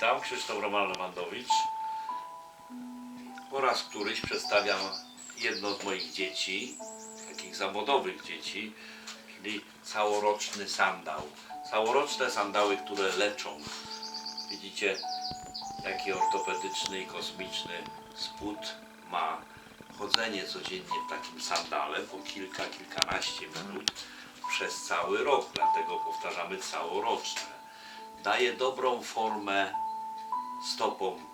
Witam, Krzysztof Roman Lewandowicz. Po raz któryś przedstawiam jedno z moich dzieci, takich zawodowych dzieci, czyli całoroczny sandał. Całoroczne sandały, które leczą. Widzicie, jaki ortopedyczny i kosmiczny spód ma chodzenie codziennie w takim sandale po kilka, kilkanaście minut przez cały rok, dlatego powtarzamy całoroczne. Daje dobrą formę stopom,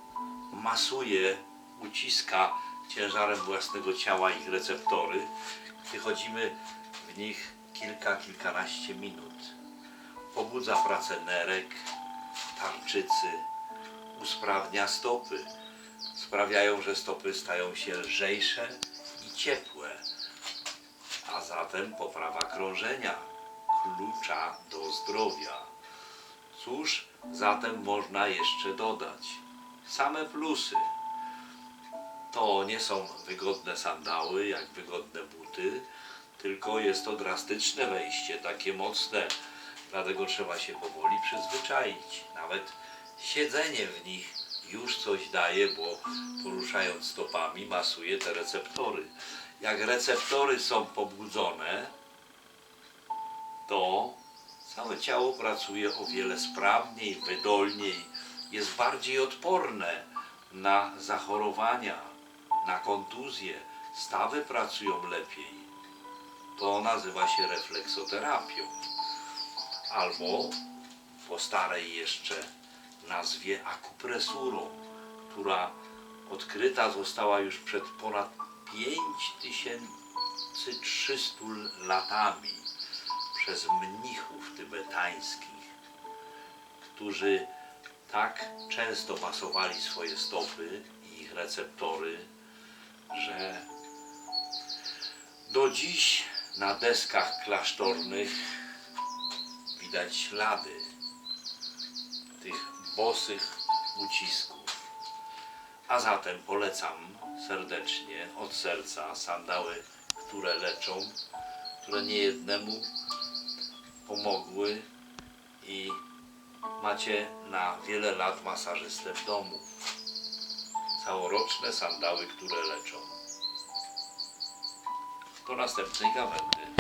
masuje, uciska ciężarem własnego ciała ich receptory. Wychodzimy w nich kilka, kilkanaście minut. Pobudza pracę nerek, tarczycy, usprawnia stopy. Sprawiają, że stopy stają się lżejsze i ciepłe, a zatem poprawa krążenia, klucza do zdrowia. Cóż zatem można jeszcze dodać? Same plusy. To nie są wygodne sandały, jak wygodne buty, tylko jest to drastyczne wejście, takie mocne. Dlatego trzeba się powoli przyzwyczaić. Nawet siedzenie w nich już coś daje, bo poruszając stopami masuje te receptory. Jak receptory są pobudzone, całe ciało pracuje o wiele sprawniej, wydolniej, jest bardziej odporne na zachorowania, na kontuzje, stawy pracują lepiej. To nazywa się refleksoterapią. Albo po starej jeszcze nazwie akupresurą, która odkryta została już przed ponad 5300 latami przez mnichów tybetańskich, którzy tak często masowali swoje stopy i ich receptory, że do dziś na deskach klasztornych widać ślady tych bosych ucisków. A zatem polecam serdecznie od serca sandały, które leczą, które niejednemu pomogły i macie na wiele lat masażystę w domu. Całoroczne sandały, które leczą. Do następnej gawędy.